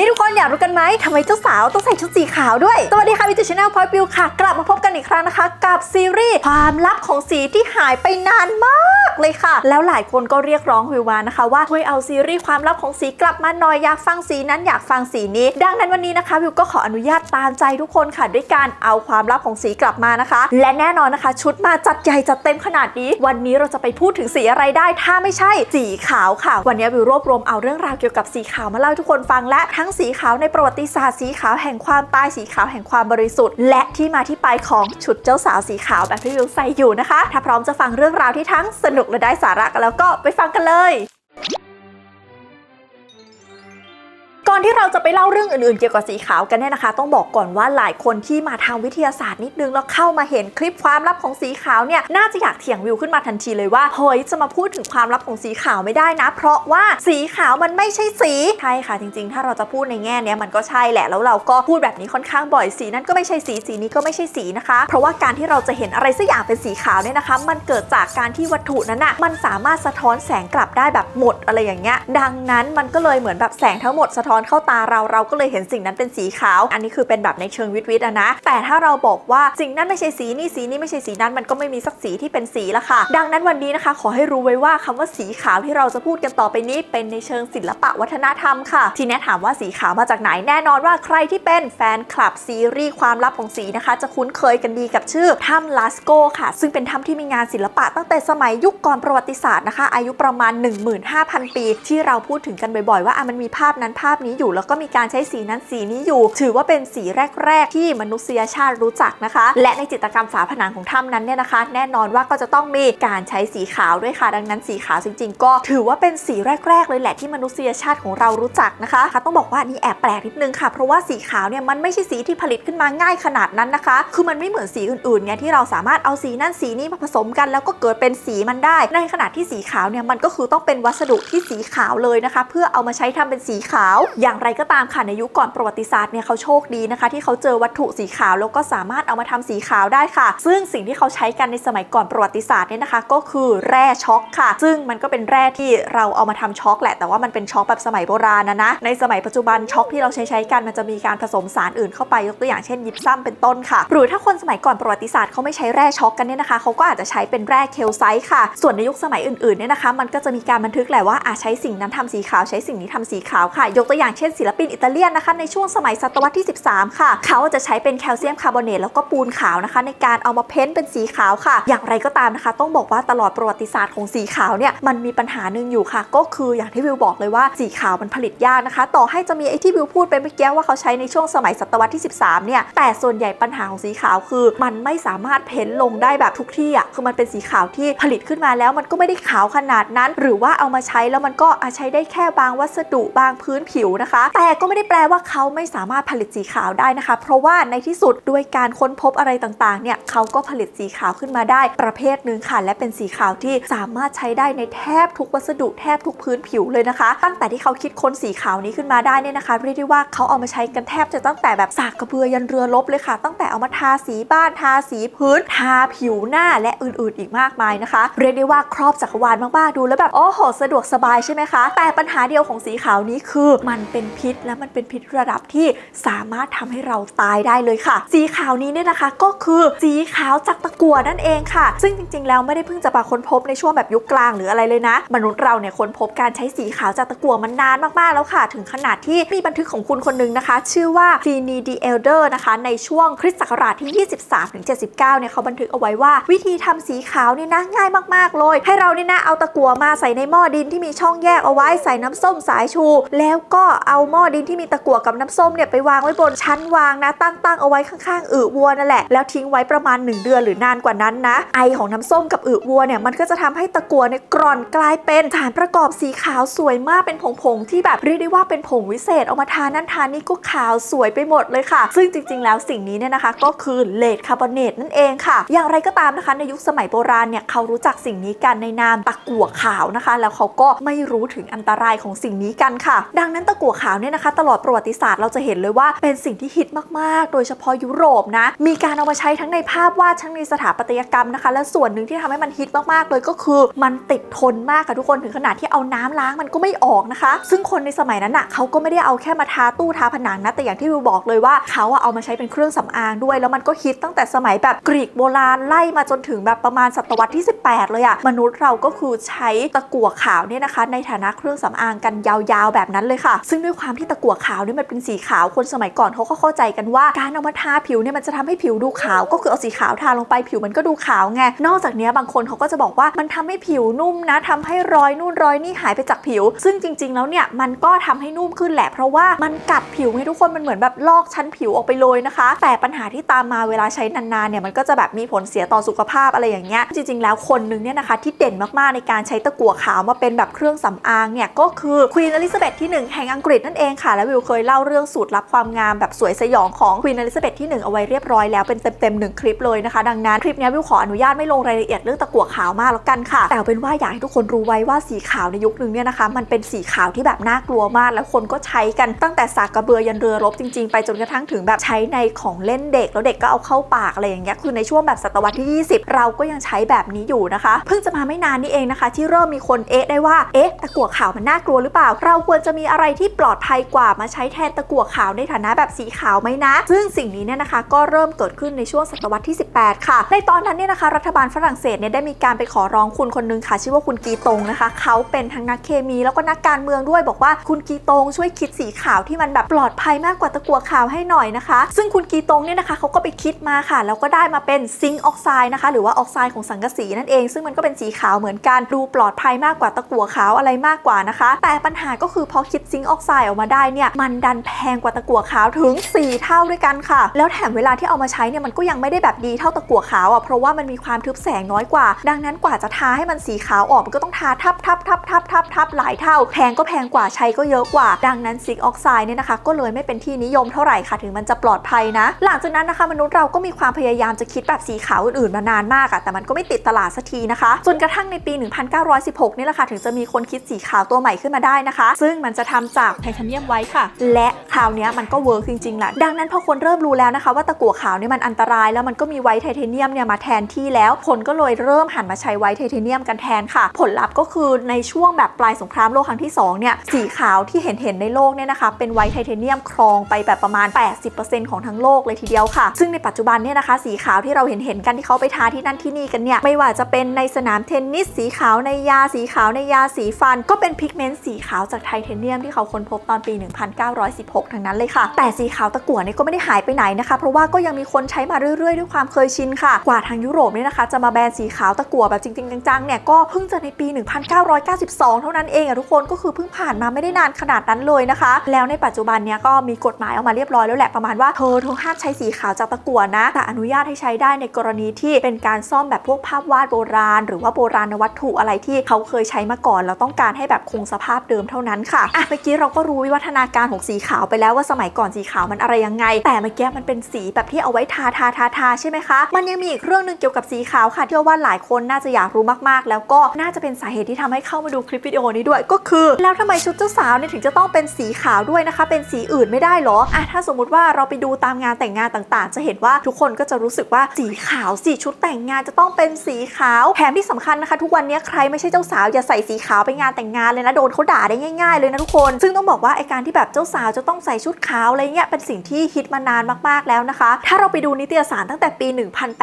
นี่ทุกคนอยากรู้กันไหมทำไมเจ้าสาวต้องใส่ชุดสีขาวด้วย สวัสดีค่ะวิจิชแนลพอยบิวค่ะ กลับมาพบกันอีกครั้งนะคะ กับซีรีส์ความลับของสีที่หายไปนานมากเลยค่ะ แล้วหลายคนก็เรียกร้องวิวานะคะ ว่าช่วยเอาซีรีส์ความลับของสีกลับมาหน่อยอยากฟังสีนั้นอยากฟังสีนี้ ดังนั้นวันนี้นะคะวิวก็ขออนุญาตตามใจทุกคนค่ะด้วยการเอาความลับของสีกลับมานะคะ และแน่นอนนะคะ ชุดมาจัดใหญ่จัดเต็มขนาดนี้ วันนี้เราจะไปพูดถึงสีอะไรได้ ถ้าไม่ใช่สีขาวค่ะ วันนี้วิวรวบรวมเอาเรื่องราวเกี่ยวกับสีขาวมาเล่าทุกคนฟังและทั้งสีขาวในประวัติศาสตร์สีขาวแห่งความตายสีขาวแห่งความบริสุทธิ์ และที่มาที่ไปของชุดเจ้าสาวสีขาวแบบที่วิวใส่อยู่นะคะ ถ้าพร้อมจะฟังเรื่องราวที่ทั้งสนุกและได้สาระกันแล้วก็ไปฟังกันเลย ก่อนที่เราจะไปเล่าเรื่องอื่นๆ เกี่ยวกับสีขาวกันเนี่ยนะคะ ต้องบอกก่อนว่าหลายคนที่มาทางวิทยาศาสตร์นิดนึงแล้วเข้ามาเห็นคลิปความลับของสีขาวเนี่ยน่าจะอยากเถียงวิวขึ้นมาทันทีเลยว่าเฮ้ยจะมาพูดถึงความลับของสีขาวไม่ได้นะ เพราะว่าสีขาวมันไม่ใช่สีใช่ค่ะจริงๆ ถ้าเราจะพูดในแง่เนี้ยมันก็ใช่แหละแล้วเราก็พูดแบบนี้ค่อนข้างบ่อยสีนั้นก็ไม่ใช่สีสีนี้ก็ไม่ใช่สีนะคะ เพราะว่าการที่เราจะเห็นอะไรสักอย่างเป็นสีขาวเนี่ยนะคะ มันเกิดจากการที่วัตถุนั้นน่ะมันสามารถสะท้อนแสงกลับได้แบบหมดอะไรอย่างเงี้ยดังนั้นมันก็เลยเหมือนแบบแสงทั้งหมดสะท้อนเข้าตาเราเราก็เลยเห็นสิ่งนั้นเป็นสีขาว อันนี้คือเป็นแบบในเชิงวิทย์วิทย์อะนะ แต่ถ้าเราบอกว่าสิ่งนั้นไม่ใช่สีนี่สีนี้ไม่ใช่สีนั้นมันก็ไม่มีสักสีที่เป็นสีละค่ะ ดังนั้นวันนี้นะคะ ขอให้รู้ไว้ว่าคำว่าสีขาวที่เราจะพูดกันต่อไปนี้ เป็นในเชิงศิลปะวัฒนธรรมค่ะ ทีนี้ถามว่าสีขาวมาจากไหนแน่นอนว่าใครที่เป็นแฟนคลับซีรีส์ความลับของสีนะคะ จะคุ้นเคยกันดีกับชื่อถ้ำลาสโกค่ะ ซึ่งเป็นถ้ำที่มีงานศิลปะตั้งแต่สมัยยุคก่อนประวัติศาสตร์นะคะ อายุประมาณ 15,000 ปี ที่เราพูดถึงกันบ่อยๆว่ามันมีภาพนั้นภาพนี้อยู่ แล้วก็มีการใช้สีนั้นสีนี้อยู่ ถือว่าเป็นสีแรก ๆ ที่มนุษยชาติรู้จักนะคะ และในจิตรกรรมฝาผนังของถ้ำนั้นเนี่ยนะคะ แน่นอนว่าก็จะต้องมีการใช้สีขาวด้วยค่ะ ดังนั้นสีขาวจริง ๆ ก็ถือว่าเป็นสีแรก ๆ เลยแหละที่มนุษยชาติของเรารู้จักนะคะคะต้องบอกว่านี่แอบแปลกนิดนึงค่ะ เพราะว่าสีขาวเนี่ยมันไม่ใช่สีที่ผลิตขึ้นมาง่ายขนาดนั้นนะคะ คือมันไม่เหมือนสีอื่นๆไงที่เราสามารถเอาสีนั่นสีนี้มาผสมกัน แล้วก็เกิดเป็นสีมันได้ ในขณะที่สีขาวเนี่ยมันก็คือต้องเป็นวัสดุที่สีขาวเลยนะคะ เพื่อเอามาใช้ทำเป็นสีขาวอย่างไรก็ตามค่ะในยุคก่อนประวัติศาสตร์เนี่ยเขาโชคดีนะคะ ที่เขาเจอวัตถุสีขาวแล้วก็สามารถเอามาทำสีขาวได้ค่ะ ซึ่งสิ่งที่เขาใช้กันในสมัยก่อนประวัติศาสตร์เนี่ยนะคะ ก็คือแร่ช็อกค่ะ ซึ่งมันก็เป็นแร่ที่เราเอามาทำช็อกแหละแต่ว่ามันเป็นช็อกแบบสมัยโบราณนะนะในสมัยปัจจุบันช็อกที่เราใช้ใช้กันมันจะมีการผสมสารอื่นเข้าไปยกตัวอย่างเช่นยิปซัมเป็นต้นค่ะ หรือถ้าคนสมัยก่อนประวัติศาสตร์เขาไม่ใช้แร่ช็อกกันเนี่ยนะคะเขาก็อาจจะใช้เป็นแร่เคลไซต์ค่ะ ส่วนในยุคสมัยอื่นๆเนี่ยนะคะ มันก็จะมีการบันทึกแหละว่าอาใช้สิ่งนั้นทำสีขาวใช้สิ่งนี้ทำสีขาวค่ะ ยกตัวอย่างเช่นศิลปินอิตาเลียนนะคะในช่วงสมัยศตวรรษที่ 13 ค่ะ เขาจะใช้เป็นแคลเซียมคาร์บอเนตแล้วก็ปูนขาวนะคะ ในการเอามาเพ้นท์เป็นสีขาวค่ะ อย่างไรก็ตามนะคะ ต้องบอกว่าตลอดประวัติศาสตร์ของสีขาวเนี่ยมันมีปัญหาหนึ่งอยู่ค่ะ ก็คืออย่างที่วิวบอกเลยว่าสีขาวมันผลิตยากนะคะ ต่อให้จะมีไอ้ที่วิวพูดไปเมื่อกี้ว่าเขาใช้ในช่วงสมัยศตวรรษที่ 13 เนี่ยแต่ส่วนใหญ่ปัญหาของสีขาวคือ มันไม่สามารถเพ้นท์ลงได้แบบทุกที่อะคือมันเป็นสีขาวที่ผลิตขึ้นมาแล้วมันก็ไม่ได้ขาวขนาดนั้น หรือว่าเอามาใช้แล้วมันก็อาใช้ได้แค่บางวัสดุบางพื้นผิวนะคะ แต่ก็ไม่ได้แปลว่าเขาไม่สามารถผลิตสีขาวได้นะคะ เพราะว่าในที่สุดด้วยการค้นพบอะไรต่างๆเนี่ยเขาก็ผลิตสีขาวขึ้นมาได้ประเภทหนึ่งค่ะ และเป็นสีขาวที่สามารถใช้ได้ในแทบทุกวัสดุแทบทุกพื้นผิวเลยนะคะ ตั้งแต่ที่เขาคิดค้นสีขาวนี้ขึ้นมาได้เนี่ยนะคะเรียกได้ว่าเขาเอามาใช้กันแทบจะตั้งแต่แบบสากกระเบือยันเรือรบเลยค่ะ ตั้งแต่เอามาทาสีบ้านทาสีพื้น ทาผิวหน้าและอื่นๆ อีกมากมายนะคะ เรียกได้ว่าครอบจักรวาลมากๆดูแล้วแบบโอ้โหสะดวกสบายใช่ไหมคะ แต่ปัญหาเดียวของสีขาวนี้คือมันเป็นพิษ และมันเป็นพิษระดับที่สามารถทำให้เราตายได้เลยค่ะ สีขาวนี้เนี่ยนะคะก็คือสีขาวจากตะกั่วนั่นเองค่ะ ซึ่งจริงๆ แล้วไม่ได้เพิ่งจะมาค้นพบในช่วงแบบยุคกลางหรืออะไรเลยนะ มนุษย์เราเนี่ยค้นพบการใช้สีขาวจากตะกั่วมันนานมากๆแล้วค่ะ ถึงขนาดที่มีบันทึกของคุณคนหนึงนะคะ ชื่อว่าฟีนีดีเอลเดอร์นะคะ ในช่วงคริสต์ศักราชที่ 23ถึง79 เนี่ยเขาบันทึกเอาไว้ว่า วิธีทำสีขาวเนี่ยนะง่ายมากๆเลย ให้เราเนี่ยนะเอาตะกั่วมาใส่ในหม้อดินที่มีช่องแยกเอาไว้ใส่น้ำส้มสายชู แล้วก็เอาหม้อดินที่มีตะกั่วกับน้ำส้มเนี่ยไปวางไว้บนชั้นวางนะตั้งตั้งเอาไว้ข้างๆอึวัวนั่นแหละแล้วทิ้งไว้ประมาณ 1 เดือนหรือนานกว่านั้นนะ ไอของน้ำส้มกับอึวัวเนี่ยมันก็จะทำให้ตะกั่วเนี่ยกร่อนกลายเป็นสารประกอบสีขาวสวยมากเป็นผงๆที่แบบเรียกได้ว่าเป็นผงวิเศษเอามาทานนั่นทานี่ก็ขาวสวยไปหมดเลยค่ะ ซึ่งจริงๆ แล้วสิ่งนี้เนี่ยนะคะ ก็คือเลดคาร์บอเนตนั่นเองค่ะ อย่างไรก็ตามนะคะในยุคสมัยโบราณเนี่ยเขารู้จักสิ่งนี้กันในนามตะกั่วขาวนะคะ แล้วเขาก็ไม่รู้ถึงอันตรายของสิ่งนี้กันค่ะ ดังนั้นตะกั่วขาวเนี่ยนะคะ ตลอดประวัติศาสตร์เราจะเห็นเลยว่าเป็นสิ่งที่ฮิตมากๆ โดยเฉพาะยุโรปนะ มีการเอามาใช้ทั้งในภาพวาดทั้งในสถาปัตยกรรมนะคะ และส่วนหนึ่งที่ทำให้มันฮิตมากๆ เลยก็คือมันติดทนมากค่ะทุกคนถึงขนาดที่เอาน้ำล้างมันก็ไม่ออกนะคะ ซึ่งคนในสมัยนั้นอะเขาก็ไม่ได้เอาแค่มาทาตู้ทาผนังนะแต่อย่างที่วิวบอกเลยว่าเขาอะเอามาใช้เป็นเครื่องสำอางด้วย แล้วมันก็ฮิตตั้งแต่สมัยแบบกรีกโบราณไล่มาจนถึงแบบประมาณศตวรรษที่ 18 เลยอะมนุษย์เราก็คือใช้ตะกั่วขาวเนี่ยนะคะ ในฐานะเครื่องสำอางกันยาวๆ แบบนั้นเลยค่ะซึ่งด้วยความที่ตะกั่วขาวนี่มันเป็นสีขาวคนสมัยก่อนเขาก็เข้าใจกันว่า การเอามาทาผิวเนี่ยมันจะทำให้ผิวดูขาว ก็คือเอาสีขาวทาลงไปผิวมันก็ดูขาวไงนอกจากนี้บางคนเขาก็จะบอกว่ามันทำให้ผิวนุ่มนะทำให้รอยนู่นรอยนี่หายไปจากผิว ซึ่งจริง ๆ แล้วเนี่ยมันก็ทำให้นุ่มขึ้นแหละ เพราะว่ามันกัดผิวให้ทุกคนมันเหมือนแบบลอกชั้นผิวออกไปเลยนะคะ แต่ปัญหาที่ตามมาเวลาใช้นานๆเนี่ยมันก็จะแบบมีผลเสียต่อสุขภาพอะไรอย่างเงี้ยจริง ๆ แล้วคนหนึงเนี่ยนะคะที่เด่นมากๆในการใช้ตะกั่วขาวมาเป็นแบบเครื่องสำอางเนี่ยก็คือควีนอลิซาเบธที่หนึ่งแห่งอังกฤษนั่นเองค่ะ และวิวเคยเล่าเรื่องสูตรลับความงามแบบสวยสยองของควีนอลิซาเบธที่หนึ่งเอาไว้เรียบร้อยแล้วเป็นเต็มๆหนึ่งคลิปเลยนะคะ ดังนั้นคลิปนี้วิวขออนุญาตไม่ลงรายละเอียดเรื่องตะกั่วขาวมากแล้วกันค่ะ แต่เอาเป็นว่าอยากให้ทุกคนรู้ไว้ว่าสีขาวในยุคนึงเนี่ยนะคะ มันเป็นสีขาวที่แบบน่ากลัวมาก แล้วคนก็ใช้กันตั้งแต่สากกระเบือยันเรือรบจริงๆ ไปจนกระทั่งถึงแบบใช้ในของเล่นเด็กแล้วเด็กก็เอาเข้าปากอะไรอย่างเงี้ยคือในช่วงแบบศตวรรษที่ 20 เราก็ยังใช้แบบนี้อยู่นะคะ เพิ่งจะมาไม่นานนี่เองนะคะ ที่เริ่มมีคนเอ๊ะได้ว่าเอ๊ะตะกั่วขาวมันน่ากลัวหรือเปล่า เราควรจะมีอะไรที่ปลอดภัยกว่ามาใช้แทนตะกั่วขาวในฐานะแบบสีขาวไหมนะ ซึ่งสิ่งนี้เนี่ยนะคะก็เริ่มเกิดขึ้นในช่วงศตวรรษที่ 18 ค่ะ ในตอนนั้นเนี่ยนะคะ รัฐบาลฝรั่งเศสเนี่ยได้มีการไปขอร้องคุณคนนึงค่ะ ชื่อว่าคุณกีตงนะคะ เขาเป็นทั้งนักเคมีแล้วก็นักการเมืองด้วยบอกว่าคุณกีตงช่วยคิดสีขาวที่มันแบบปลอดภัยมากกว่าตะกั่วขาวให้หน่อยนะคะ ซึ่งคุณกีตงเนี่ยนะคะเขาก็ไปคิดมาค่ะ แล้วก็ได้มาเป็นซิงค์ออกไซด์นะคะ หรือว่าออกไซด์ของสังกะสีนั่นเอง ซึ่งมันก็เป็นสีขาวเหมือนกันดูปลอดภัยมากกว่าตะกั่วขาวอะไรมากกว่านะคะ แต่ปัญหาก็คือพอคิดซิงค์ออกไซด์ออกมาได้เนี่ยมันดันแพงกว่าตะกั่วขาวถึง 4 เท่าด้วยกันค่ะ แล้วแถมเวลาที่เอามาใช้เนี่ยมันก็ยังไม่ได้แบบดีเท่าตะกั่วขาวอะเพราะว่ามันมีความทึบแสงน้อยกว่า ดังนั้นกว่าจะทาให้มันสีขาวออกมันก็ต้องทาทับทับทับทับทับทับหลายเท่า แพงก็แพงกว่าใช้ก็เยอะกว่า ดังนั้นซิงค์ออกไซด์เนี่ยนะคะ ก็เลยไม่เป็นที่นิยมเท่าไหร่ค่ะถึงมันจะปลอดภัยนะ หลังจากนั้นนะคะมนุษย์เราก็มีความพยายามจะคิดแบบสีขาวอื่นๆมานานมากอะแต่มันก็ไม่ติดตลาดสักทีนะคะจนกระทั่งในปี 1916 นี่แหละค่ะถึงจะมีคนคิดสีขาวตัวใหม่ขึ้นมาได้นะคะ ซึ่งมันจะทำจากไทเทเนียมไว้ค่ะ และคราวเนี้ยมันก็เวิร์กจริงๆแหละดังนั้นพอคนเริ่มรู้แล้วนะคะ ว่าตะกั่วขาวเนี่ยมันอันตรายแล้วมันก็มีไวท์ไทเทเนียมเนี่ยมาแทนที่แล้ว คนก็เลยเริ่มหันมาใช้ไวท์ไทเทเนียมกันแทนค่ะ ผลลัพธ์ก็คือในช่วงแบบปลายสงครามโลกครั้งที่สองเนี่ยสีขาวที่เห็นเห็นๆในโลกเนี่ยนะคะเป็นไวท์ไทเทเนียมครองไปแบบประมาณ 80%ของทั้งโลกเลยทีเดียวค่ะ ซึ่งในปัจจุบันเนี่ยนะคะ สีขาวที่เราเห็นเห็นๆกันที่เขาไปทาที่นั่นที่นี่กันเนี่ยไม่ว่าจะเป็นในสนามเทนนิสสีขาวในยาสีขาวในยาสีฟัน ก็เป็นพิกเมนต์สีขาวจากไทเทเนียมที่เขาค้นพบตอนปี 1916 ทั้งนั้นเลยค่ะ แต่สีขาวตะกั่วเนี่ยก็ไม่ได้หายไปไหนนะคะ เพราะว่าก็ยังมีคนใช้มาเรื่อยๆ ด้วยความเคยชินค่ะ กว่าทางยุโรปเนี่ยนะคะ จะมาแบนสีขาวตะกั่วแบบจริงๆ จังๆ เนี่ยก็เพิ่งจะในปี 1992 เท่านั้นเองอะทุกคนก็คือเพิ่งผ่านมาไม่ได้นานขนาดนั้นเลยนะคะ แล้วในปัจจุบันเนี่ยก็มีกฎหมายออกมาเรียบร้อยแล้วแหละประมาณว่าเธอเธอห้ามใช้สีขาวจากตะกั่วนะ แต่อนุญาตให้ใช้ได้ในกรณีที่เป็นการซ่อมแบบพวกภาพวาดโบราณ หรือว่าโบราณวัตถุอะไรที่เขาเคยใช้มาก่อน เราต้องการให้แบบคงสภาพเดิมเท่านั้นค่ะอะเมื่อกี้เราก็รู้วิวัฒนาการของสีขาวไปแล้วว่าสมัยก่อนสีขาวมันอะไรยังไง แต่เมื่อกี้มันเป็นสีแบบที่เอาไว้ทาทาทาทาใช่ไหมคะ มันยังมีอีกเรื่องหนึ่งเกี่ยวกับสีขาวค่ะเชื่อว่าหลายคนน่าจะอยากรู้มากๆ แล้วก็น่าจะเป็นสาเหตุที่ทำให้เข้ามาดูคลิปวิดีโอนี้ด้วยก็คือ แล้วทำไมชุดเจ้าสาวเนี่ยถึงจะต้องเป็นสีขาวด้วยนะคะ เป็นสีอื่นไม่ได้หรออะถ้าสมมุติว่าเราไปดูตามงานแต่งงานต่างๆ จะเห็นว่าทุกคนก็จะรู้สึกว่าสีขาวสีชุดแต่งงานจะต้องเป็นสีขาวแถมที่สำคัญนะคะ ทุกวันนี้ใครไม่ใช่เจ้าสาวอย่าใส่สีขาวไปงานแต่งงานเลยนะโดนเขาด่าได้ง่าย ๆเลยนะทุกคนซึ่งต้องบอกว่าไอการที่แบบเจ้าสาวจะต้องใส่ชุดขาวอะไรเงี้ยเป็นสิ่งที่ฮิตมานานมากๆแล้วนะคะ ถ้าเราไปดูนิตยสารตั้งแต่ปี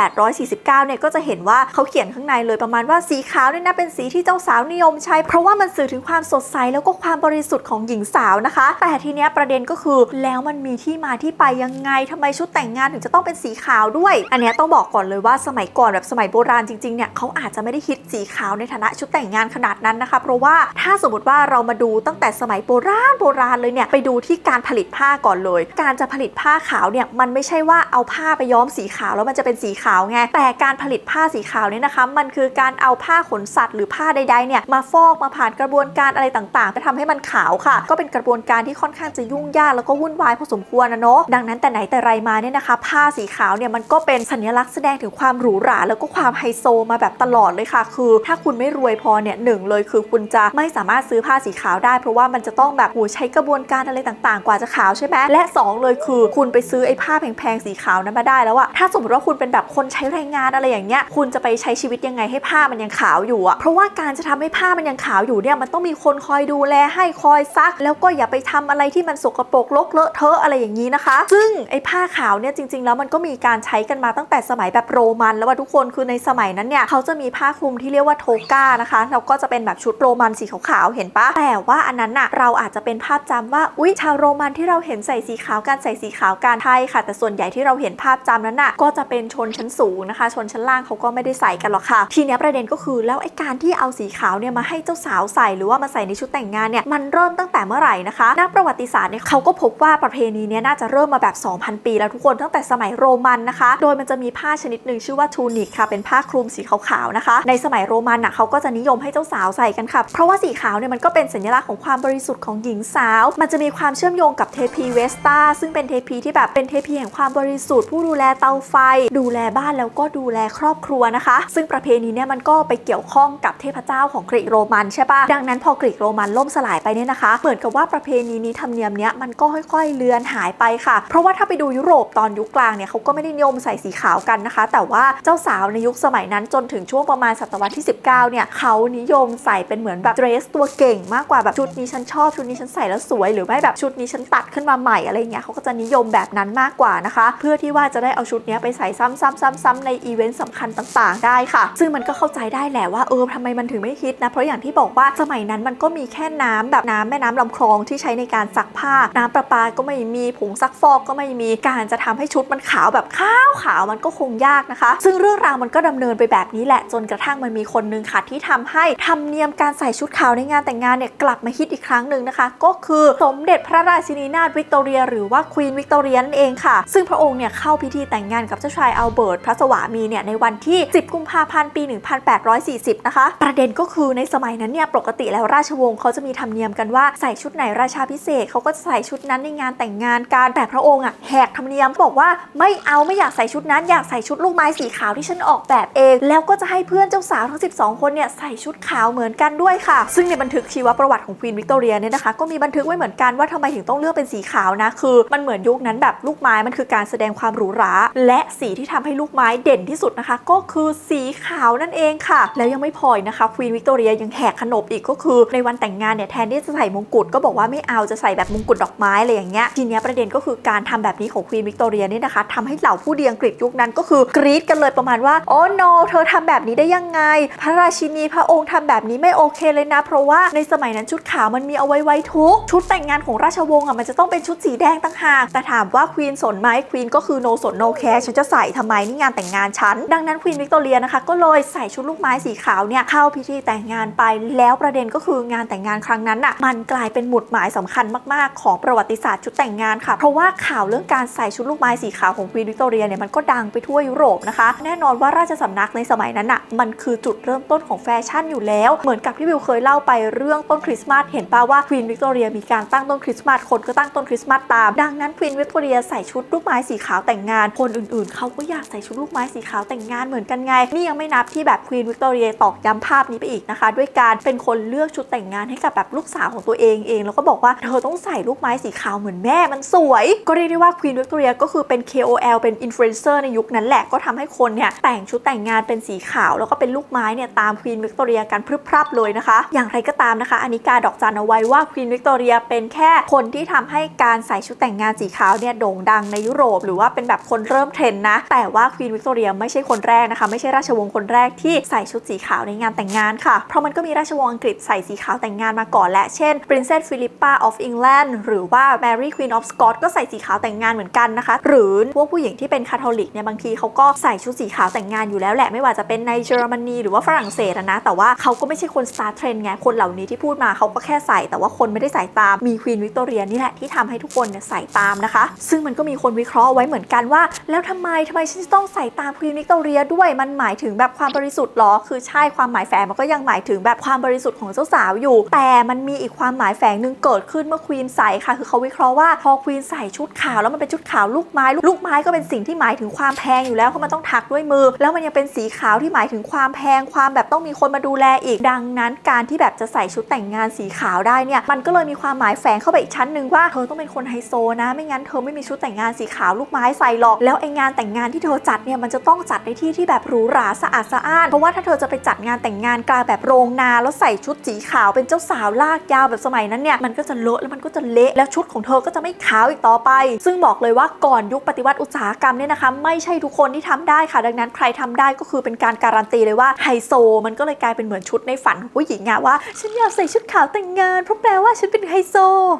1849 เนี่ยก็จะเห็นว่าเขาเขียนข้างในเลยประมาณว่าสีขาวเนี่ยนะเป็นสีที่เจ้าสาวนิยมใช้ เพราะว่ามันสื่อถึงความสดใสแล้วก็ความบริสุทธิ์ของหญิงสาวนะคะ แต่ทีเนี้ยประเด็นก็คือแล้วมันมีที่มาที่ไปยังไงทำไมชุดแต่งงานถึงจะต้องเป็นสีขาวด้วย อันเนี้ยต้องบอกก่อนเลยว่าสมัยก่อนแบบสมัยโบราณจริงๆเนี่ยเขาอาจจะไม่ได้ฮิตสีขาวในฐานะชุดแต่งงานขนาดนั้นนะคะ เพราะว่าถ้าสมมติว่าเรามาดูตั้งแต่สมัยโบราณโบราณเลยเนี่ยไปดูที่การผลิตผ้าก่อนเลย การจะผลิตผ้าขาวเนี่ยมันไม่ใช่ว่าเอาผ้าไปย้อมสีขาวแล้วมันจะเป็นสีขาวไงแต่การผลิตผ้าสีขาวเนี่ยนะคะ มันคือการเอาผ้าขนสัตว์หรือผ้าใดๆเนี่ยมาฟอกมาผ่านกระบวนการอะไรต่างๆไปทำให้มันขาวค่ะ ก็เป็นกระบวนการที่ค่อนข้างจะยุ่งยากแล้วก็วุ่นวายพอสมควรนะเนาะดังนั้นแต่ไหนแต่ไรมาเนี่ยนะคะ ผ้าสีขาวเนี่ยมันก็เป็นสัญลักษณ์แสดงถึงความหรูหราแล้วก็ความไฮโซมาแบบตลอดเลยค่ะ คือ ถ้าคุณไม่รวยพอเนี่ยหนึ่งเลยคือคุณจะไม่สามารถซื้อผ้าสีขาวได้ เพราะว่ามันจะต้องแบบแบบโหใช้กระบวนการอะไรต่างๆ กว่าจะขาวใช่ไหมและสองเลยคือ คุณไปซื้อไอ้ผ้าแพงๆสีขาวนั้นมาได้แล้วอะถ้าสมมติว่าคุณเป็นแบบคนใช้แรงงานอะไรอย่างเงี้ยคุณจะไปใช้ชีวิตยังไงให้ผ้ามันยังขาวอยู่อะเพราะว่าการจะทำให้ผ้ามันยังขาวอยู่เนี่ยมันต้องมีคนคอยดูแลให้คอยซัก แล้วก็อย่าไปทำอะไรที่มันสกปรกรกเลอะเทอะอะไรอย่างนี้นะคะ ซึ่งไอ้ผ้าขาวเนี่ยจริง ๆ แล้วมันก็มีการใช้กันมาตั้งแต่สมัยแบบโรมันแล้วว่าทุกคนคือในสมัยนั้นเนี่ยเขาจะมีผ้าคลุมที่เรียกว่าโทก้านะคะแล้วก็จะเป็นแบบชุดโรมันสีขาวๆเห็นปะแต่ว่าอันนั้นน่ะเราอาจจะจะเป็นภาพจำว่าอุ๊ยชาวโรมันที่เราเห็นใส่สีขาวกันใส่สีขาวกันใช่ค่ะ แต่ส่วนใหญ่ที่เราเห็นภาพจำนั้นน่ะก็จะเป็นชนชั้นสูงนะคะ ชนชั้นล่างเขาก็ไม่ได้ใส่กันหรอกค่ะ ทีนี้ประเด็นก็คือแล้วไอ้การที่เอาสีขาวเนี่ยมาให้เจ้าสาวใส่หรือว่ามาใส่ในชุดแต่งงานเนี่ยมันเริ่มตั้งแต่เมื่อไหร่นะคะนักประวัติศาสตร์เนี่ยเขาก็พบว่าประเพณีเนี้ยน่าจะเริ่มมาแบบ 2,000 ปี แล้วทุกคนตั้งแต่สมัยโรมันนะคะ โดยมันจะมีผ้าชนิดหนึ่งชื่อว่าทูนิกค่ะเป็นผ้าคลุมสีขาวๆนะคะ ในสมัยโรมันน่ะเขาก็จะนิยมให้เจ้าสาวใส่กันค่ะเพราะว่าสีขาวเนี่ยมันก็เป็นสัญลักษณ์ของความบริสุทธิ์ของหญิงสาว มันจะมีความเชื่อมโยงกับเทพีเวสตาซึ่งเป็นเทพีที่แบบเป็นเทพีแห่งความบริสุทธิ์ผู้ดูแลเตาไฟ ดูแลบ้านแล้วก็ดูแลครอบครัวนะคะ ซึ่งประเพณีเนี่ยมันก็ไปเกี่ยวข้องกับเทพเจ้าของกรีกโรมันใช่ปะดังนั้นพอกรีกโรมันล่มสลายไปเนี่ยนะคะ เหมือนกับว่าประเพณีนี้ธรรมเนียมเนี้ยมันก็ค่อยๆเลือนหายไปค่ะ เพราะว่าถ้าไปดูยุโรปตอนยุคกลางเนี่ยเขาก็ไม่ได้นิยมใส่สีขาวกันนะคะ แต่ว่าเจ้าสาวในยุคสมัยนั้นจนถึงช่วงประมาณศตวรรษที่ 19เนี่ยเขานิยมใส่เป็นเหมือนแบบเดรสตัวเก่งมากกว่าแบบชุดนี้ฉันชอบชุดนี้ฉันใส่แล้วสวย หรือไม่แบบชุดนี้ฉันตัดขึ้นมาใหม่อะไรเงี้ยเขาก็จะนิยมแบบนั้นมากกว่านะคะ เพื่อที่ว่าจะได้เอาชุดนี้ไปใส่ซ้ำๆๆ ๆ ในอีเวนต์สำคัญต่างๆ ได้ค่ะ ซึ่งมันก็เข้าใจได้แหละว่าเออทำไมมันถึงไม่ฮิตนะเพราะอย่างที่บอกว่าสมัยนั้นมันก็มีแค่น้ำแบบน้ำแม่น้ำลำคลองที่ใช้ในการซักผ้า น้ำประปาก็ไม่มีผงซักฟอกก็ไม่มีการจะทำให้ชุดมันขาวแบบขาวขาวๆมันก็คงยากนะคะ ซึ่งเรื่องราวมันก็ดำเนินไปแบบนี้แหละจนกระทั่งมันมีคนนึงค่ะที่ทำให้ธรรมเนียมการใส่ชุดขาวในงานแต่งงานเนี่ยกลับมาฮิตอีกครั้งหนึ่งนะคะก็คือสมเด็จพระราชินีนาถวิกตอเรีย หรือว่าควีนวิกตอเรียนั่นเองค่ะ ซึ่งพระองค์เนี่ยเข้าพิธีแต่งงานกับเจ้าชายอัลเบิร์ตพระสวามีเนี่ยในวันที่ 10 กุมภาพันธ์ปี 1840 นะคะ ประเด็นก็คือในสมัยนั้นเนี่ยปกติแล้วราชวงศ์เขาจะมีธรรมเนียมกันว่าใส่ชุดไหนราชาพิเศษเขาก็จะใส่ชุดนั้นในงานแต่งงานกันแต่พระองค์อะแหกธรรมเนียมบอกว่าไม่เอาไม่อยากใส่ชุดนั้นอยากใส่ชุดลูกไม้สีขาวที่ฉันออกแบบเอง แล้วก็จะให้เพื่อนเจ้าสาวทั้ง 12 คนเนี่ยใส่ชุดขาวเหมือนกันด้วยค่ะ ซึ่งในบันทึกชีวประวัติของควีนวิกตอเรียเนี่ยนะคะก็มีบันทึกไว้เหมือนกันว่าทำไมถึงต้องเลือกเป็นสีขาวนะ คือมันเหมือนยุคนั้นแบบลูกไม้มันคือการแสดงความหรูหรา และสีที่ทำให้ลูกไม้เด่นที่สุดนะคะ ก็คือสีขาวนั่นเองค่ะ แล้วยังไม่พออีกนะคะควีนวิกตอเรียยังแหกขนบอีกก็คือในวันแต่งงานเนี่ยแทนที่จะใส่มงกุฎก็บอกว่าไม่เอาจะใส่แบบมงกุฎดอกไม้อะไรอย่างเงี้ยทีเนี้ยประเด็นก็คือการทำแบบนี้ของควีนวิกตอเรียนี่นะคะทำให้เหล่าผู้ดีอังกฤษยุคนั้นก็คือกรี๊ดกันเลยประมาณว่าโอ้ no เธอทำแบบนี้ได้ยังไง พระราชินีพระองค์ทำแบบนี้ไม่โอเคเลยนะ เพราะว่าในสมัยนั้นชุดขาวมันมีเอาไว้ไว้ทุกชุดแต่งงานของราชวงศ์อะมันจะต้องเป็นชุดสีแดงต่างหากแต่ถามว่าควีนสนไหมควีนก็คือ no สน no care ฉันจะใส่ทำไมนี่งานแต่งงานฉัน ดังนั้นควีนวิกตอเรียนะคะ ก็เลยใส่ชุดลูกไม้สีขาวเนี่ยเข้าพิธีแต่งงานไป แล้วประเด็นก็คืองานแต่งงานครั้งนั้นอะมันกลายเป็นหมุดหมายสำคัญมากๆ ของประวัติศาสตร์ชุดแต่งงานค่ะ เพราะว่าข่าวเรื่องการใส่ชุดลูกไม้สีขาวของควีนวิกตอเรียเนี่ยมันก็ดังไปทั่วยุโรปนะคะ แน่นอนว่าราชสำนักในสมัยนั้นอะมันคือจุดเริ่มต้นของแฟชั่นอยู่แล้ว เหมือนกับที่วิวเคยเล่าไปเรื่องต้นคริสต์มาสเห็นป่าว่าควีนวิกตอเรียมีการตั้งต้นคริสต์มาสคนก็ตั้งต้นคริสต์มาสตาม ดังนั้นควีนวิกตอเรียใส่ชุดลูกไม้สีขาวแต่งงาน คนอื่นๆ เขาก็อยากใส่ชุดลูกไม้สีขาวแต่งงานเหมือนกันไง นี่ยังไม่นับที่แบบควีนวิกตอเรียตอกย้ำภาพนี้ไปอีกนะคะ ด้วยการเป็นคนเลือกชุดแต่งงานให้กับแบบลูกสาวของตัวเองเอง แล้วก็บอกว่าเธอต้องใส่ลูกไม้สีขาวเหมือนแม่มันสวย ก็เรียกได้ว่าควีนวิกตอเรียก็คือเป็น KOL เป็นอินฟลูเอนเซอร์ในยุคนั้นแหละก็ทำให้คนเนี่ยแต่งชุดแต่งงานเป็นสีขาว แล้วก็เป็นลูกไม้เนี่ยตามควีนวิกตอเรียกันพรึบพรับเลยนะคะ อย่างไรก็ตามนะคะ อันนี้การดอกจันเอาไว้ว่าควีนวิกตอเรียเป็นแค่คนที่ทำให้การใส่ชุดแต่งงานสีขาวเนี่ยโด่งดังในยุโรป หรือว่าเป็นแบบคนเริ่มเทรนนะ แต่ว่าควีนวิกตอเรียไม่ใช่คนแรกนะคะ ไม่ใช่ราชวงศ์คนแรกที่ใส่ชุดสีขาวในงานแต่งงานค่ะ เพราะมันก็มีราชวงศ์อังกฤษใส่สีขาวแต่งงานมาก่อนและ เช่น Princess Philippa of England หรือว่า Mary Queen of Scots ก็ใส่สีขาวแต่งงานเหมือนกันนะคะ หรือพวกผู้หญิงที่เป็นคาทอลิกเนี่ยบางทีเขาก็ใส่ชุดสีขาวแต่งงานอยู่แล้วแหละไม่ว่าจะเป็นในเยอรมนีหรือว่าฝรั่งเศสนะแต่ว่าเขาก็ไม่ใช่คนสตาร์เทรนไงคนเหล่านี้ที่พูดมาเขาก็แค่ใส่แต่ว่าคนไม่ได้ใส่ตาม มีควีนวิกตอเรียนี่แหละที่ทำให้ทุกคนเนี่ยใส่ตามนะคะ ซึ่งมันก็มีคนวิเคราะห์ไว้เหมือนกันว่า แล้วทำไมทำไมฉันจะต้องใส่ตามควีนวิกตอเรียด้วยมันหมายถึงแบบความบริสุทธิ์หรอ คือใช่ความหมายแฝงมันก็ยังหมายถึงแบบความบริสุทธิ์ของเจ้าสาวอยู่ แต่มันมีอีกความหมายแฝงหนึ่งเกิดขึ้นเมื่อควีนใส่ค่ะ คือเขาวิเคราะห์ว่าพอควีนใส่ชุดขาวแล้วมันเป็นชุดขาวลูกไม้ลูกไม้ก็เป็นสิ่งที่หมายถึงความแพงอยู่แล้วเพราะมันต้องถักด้วยมือ แล้วมันยังเป็นสีขาวที่หมายถึงความแพงความแบบต้องมีคนมาดูแลอีกดังนั้นการที่แบบจะใส่ชุดแต่งงานสีขาวได้เนี่ยมัมันก็เลยมีความหมายแฝงเข้าไปอีกชั้นหนึ่งว่าเธอต้องเป็นคนไฮโซนะ ไม่งั้นเธอไม่มีชุดแต่งงานสีขาวลูกไม้ใส่หรอก แล้วไองานแต่งงานที่เธอจัดเนี่ยมันจะต้องจัดในที่ที่แบบหรูหราสะอาดสะอ้าน เพราะว่าถ้าเธอจะไปจัดงานแต่งงานกลางแบบโรงนาแล้วใส่ชุดสีขาวเป็นเจ้าสาวลากยาวแบบสมัยนั้นเนี่ยมันก็จะเลอะแล้วมันก็จะเละแล้วชุดของเธอก็จะไม่ขาวอีกต่อไป ซึ่งบอกเลยว่าก่อนยุคปฏิวัติอุตสาหกรรมเนี่ยนะคะไม่ใช่ทุกคนที่ทำได้ค่ะ ดังนั้นใครทำได้ก็คือเป็นการการันตีเลยว่าไฮโซ มันก็เลยกลายเป็นเหมือนชุดในฝันของผู้หญิงอะว่าฉันอยากใส่ชุดขาวแต่งงานเพราะแปลว่าว่าฉันเป็นไฮโซ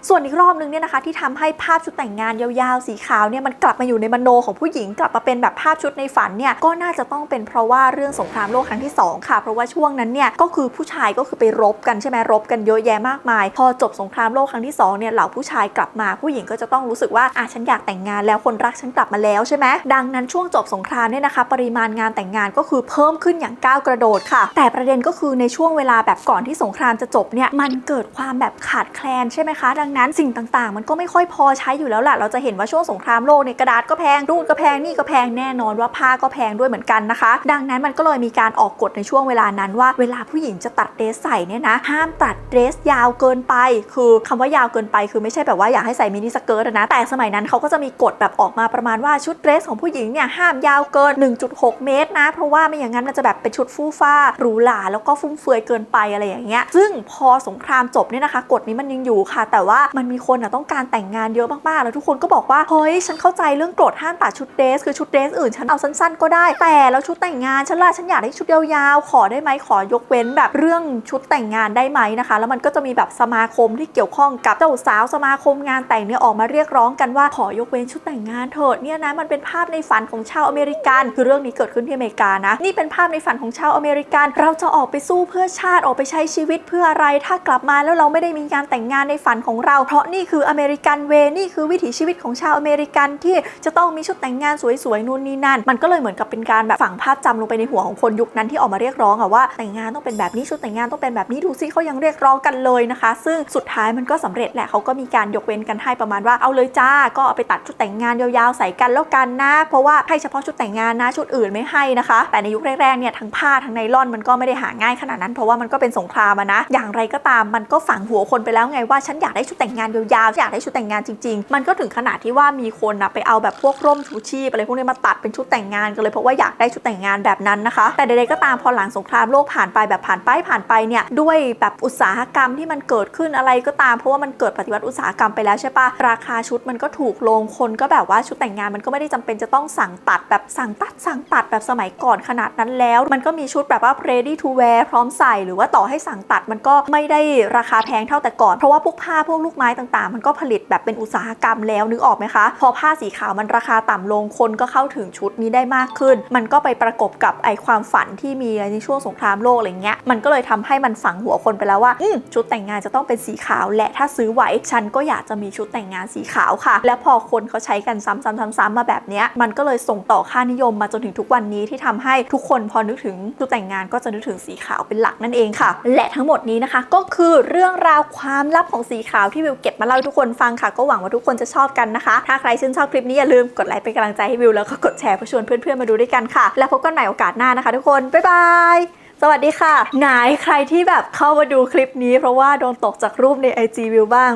ส่วนอีกรอบนึงเนี่ยนะคะที่ทำให้ภาพชุดแต่งงานยาวๆ สีขาวเนี่ยมันกลับมาอยู่ในมโนของผู้หญิง กลับมาเป็นแบบภาพชุดในฝันเนี่ยก็น่าจะต้องเป็นเพราะว่าเรื่องสงครามโลกครั้งที่สองค่ะ เพราะว่าช่วงนั้นเนี่ยก็คือผู้ชายก็คือไปรบกันใช่ไหมรบกันเยอะแยะมากมาย พอจบสงครามโลกครั้งที่สองเนี่ยเหล่าผู้ชายกลับมาผู้หญิงก็จะต้องรู้สึกว่าอะฉันอยากแต่งงานแล้วคนรักฉันกลับมาแล้วใช่ไหมดังนั้นช่วงจบสงครามเนี่ยนะคะ ปริมาณงานแต่งงานก็คือเพิ่มขึ้นอย่างก้าวกระโดดค่ะ แต่ประเด็นก็คือในช่วงเวลาแบบก่อนที่สงครามจะจบเนี่ยมันเกิดความแบบขาดแคลนใช่ไหมคะ ดังนั้นสิ่งต่างๆ มันก็ไม่ค่อยพอใช้อยู่แล้วแหละเราจะเห็นว่าช่วงสงครามโลกเนี่ยกระดาษก็แพงนู่นก็แพงนี่ก็แพงแน่นอนว่าผ้าก็แพงด้วยเหมือนกันนะคะ ดังนั้นมันก็เลยมีการออกกฎในช่วงเวลานั้นว่าเวลาผู้หญิงจะตัดเดรสใส่เนี่ยนะ ห้ามตัดเดรสยาวเกินไป คือคำว่ายาวเกินไปคือไม่ใช่แบบว่าอยากให้ใส่มินิสเกิร์ตนะ แต่สมัยนั้นเขาก็จะมีกฎแบบออกมาประมาณว่าชุดเดรสของผู้หญิงเนี่ยห้ามยาวเกิน 1.6 เมตรนะ เพราะว่าไม่อย่างนั้นมันจะแบบเป็นชุดฟู่ฟ้าหรูหราแล้วก็ฟุ่มเฟือยเกินไปอะไรอย่างเงี้ย ซึ่งพอสงครามจบเนี่ยนะคะกฎนี้มันยังอยู่ค่ะ แต่ว่ามันมีคนอะต้องการแต่งงานเยอะมากๆ แล้วทุกคนก็บอกว่า เฮ้ย ฉันเข้าใจเรื่องกฎห้ามตัดชุดเดรสคือชุดเดรสอื่นฉันเอาสั้นๆ ก็ได้ แต่แล้วชุดแต่งงานฉันล่ะฉันอยากได้ชุดยาวๆ ขอได้ไหมขอยกเว้นแบบเรื่องชุดแต่งงานได้ไหมนะคะ แล้วมันก็จะมีแบบสมาคมที่เกี่ยวข้องกับเจ้าสาวสมาคมงานแต่งเนี่ยออกมาเรียกร้องกันว่าขอยกเว้นชุดแต่งงานเถิดเนี่ยนะมันเป็นภาพในฝันของชาวอเมริกัน คือเรื่องนี้เกิดขึ้นที่อเมริกานะนี่เป็นภาพในฝันของชาวอเมริกัน เราจะออกไปสู้เพื่อชาติออกไปใช้ชีวิตเพื่ออะไร ถ้ากลับมาแล้วเราไม่ได้มีการแต่งงานในฝันของเรา เพราะนี่คืออเมริกันเวนี่คือวิถีชีวิตของชาวอเมริกันที่จะต้องมีชุดแต่งงานสวยๆนู่นนี่นั่น มันก็เลยเหมือนกับเป็นการแบบฝังภาพจำลงไปในหัวของคนยุคนั้นที่ออกมาเรียกร้องอะว่าแต่งงานต้องเป็นแบบนี้ชุดแต่งงานต้องเป็นแบบนี้ดูซิเขายังเรียกร้องกันเลยนะคะ ซึ่งสุดท้ายมันก็สำเร็จแหละเขาก็มีการยกเว้นกันให้ประมาณว่าเอาเลยจ้าก็เอาไปตัดชุดแต่งงานยาวๆใส่กันแล้วกันนะ เพราะว่าให้เฉพาะชุดแต่งงานนะชุดอื่นไม่ให้นะคะ แต่ในยุคแรกๆเนี่ยทั้งผ้าทั้งไนล่อนมันก็ไม่ได้หาง่ายขนาดนั้น เพราะว่ามันก็เป็นสงครามอะนะ อย่างไรก็ตามมันก็ฝังหัวคนไปแล้วไงว่าฉันอยากได้ชุดแต่งงานยาวๆอยากได้ชุดแต่งงานจริง ๆ มันก็ถึงขนาดที่ว่ามีคนอะไปเอาแบบพวกร่มชูชีพอะไรพวกนี้มาตัดเป็นชุดแต่งงานกันเลยเพราะว่าอยากได้ชุดแต่งงานแบบนั้นนะคะ แต่ใดๆก็ตามพอหลังสงครามโลกผ่านไปแบบผ่านไปผ่านไปเนี่ยด้วยแบบอุตสาหกรรมที่มันเกิดขึ้นอะไรก็ตามเพราะว่ามันเกิดปฏิวัติอุตสาหกรรมไปแล้วใช่ปะราคาชุดมันก็ถูกลงคนก็แบบว่าชุดแต่งงานมันก็ไม่ได้จำเป็นจะต้องสั่งตัดแบบสั่งตัดสั่งตัดแบบสมัยก่อนขนาดนั้นแล้ว มันก็มีชุดแบบว่า ready to wear พร้อมใส่ หรือว่าต่อให้สั่งตัดมันก็ไม่ได้ราคาแพงเท่าแต่ก่อนเพราะว่าพวกผ้าพวกลูกไม้ต่างๆ มันก็ผลิตแบบเป็นอุตสาหกรรมแล้วนึกออกไหมคะ พอผ้าสีขาวมันราคาต่ำลงคนก็เข้าถึงชุดนี้ได้มากขึ้น มันก็ไปประกบกับไอความฝันที่มีในช่วงสงครามโลกอะไรเงี้ยมันก็เลยทำให้มันฝังหัวคนไปแล้วว่าชุดแต่งงานจะต้องเป็นสีขาว และถ้าซื้อไหวฉันก็อยากจะมีชุดแต่งงานสีขาวค่ะ และพอคนเขาใช้กันซ้ำๆๆๆมาแบบเนี้ยมันก็เลยส่งต่อค่านิยมมาจนถึงทุกวันนี้ที่ทำให้ทุกคนพอนึกถึงชุดแต่งงานก็จะนึกถึงสีขาวเป็นหลักนั่นเองค่ะ และทั้งหมดนี้นะคะก็คือเรื่องราวความลับของสีขาวที่วิวเก็บมาเล่าให้ทุกคนฟังค่ะ ก็หวังว่าทุกคนจะชอบกันนะคะ ถ้าใครชื่นชอบคลิปนี้อย่าลืมกดไลค์เป็นกำลังใจให้วิวแล้วก็กดแชร์เพื่อชวนเพื่อนๆมาดูด้วยกันค่ะ แล้วพบกันใหม่โอกาสหน้านะคะ ทุกคนบ๊ายบาย สวัสดีค่ะไหนใครที่แบบเข้ามาดูคลิปนี้ เพราะว่าโดนตกจากรูปใน IG วิวบ้าง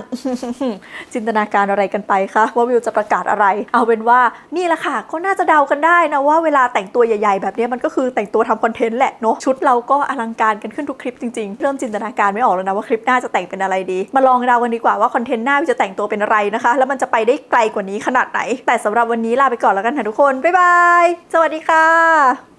จินตนาการอะไรกันไปคะว่าวิวจะประกาศอะไร เอาเป็นว่านี่แหละค่ะ ก็น่าจะเดากันได้นะว่าเวลาแต่งตัวใหญ่ๆ แบบนี้มันก็คือแต่งตัวทำคอนเทนต์แหละเนาะชุดเราก็อลังการกันขึ้นทุกคลิปจริงๆ เริ่มจินตนาการไม่ออกแล้วนะว่าคลิปหน้าจะแต่งเป็นอะไรดี มาลองเดากันดีกว่าว่าคอนเทนต์หน้าวิวจะแต่งตัวเป็นอะไรนะคะ แล้วมันจะไปได้ไกลกว่านี้ขนาดไหน แต่สำหรับวันนี้ลาไปก่อนแล้วกันค่ะทุกคนบ๊ายบายสวัสดีค่ะ